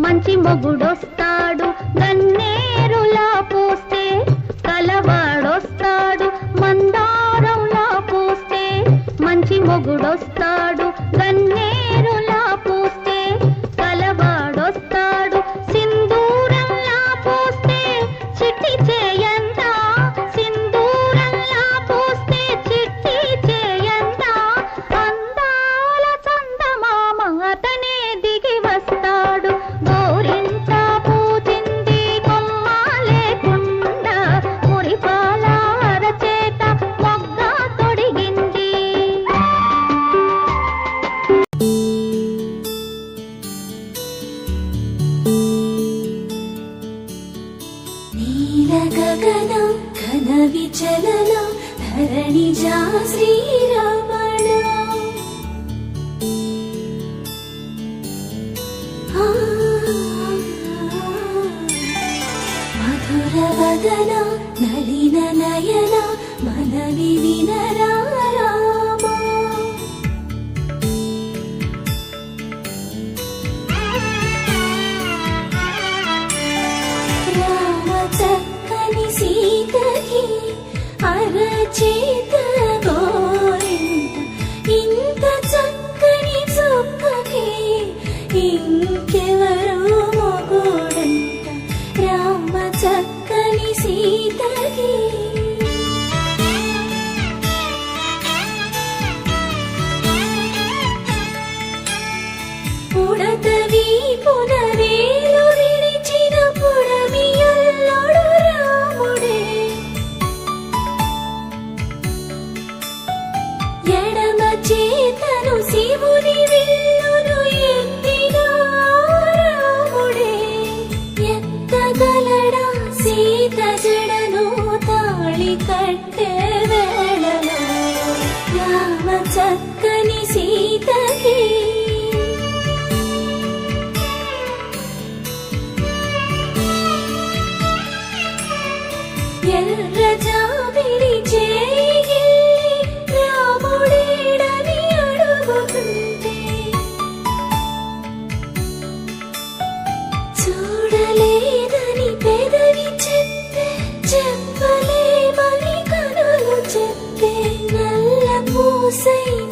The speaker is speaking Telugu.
మంచి మొగుడొస్తాడు. గన్నే విచలన ధరణి జా శ్రీరమణ మధుర వదన నలిన నయన మనవి వినయ అరచేత గోరింత ఇంత చక్కని చొక్కకి ఇంత చక్కని సీతకి. ఎర్ర జాబిడి చే same.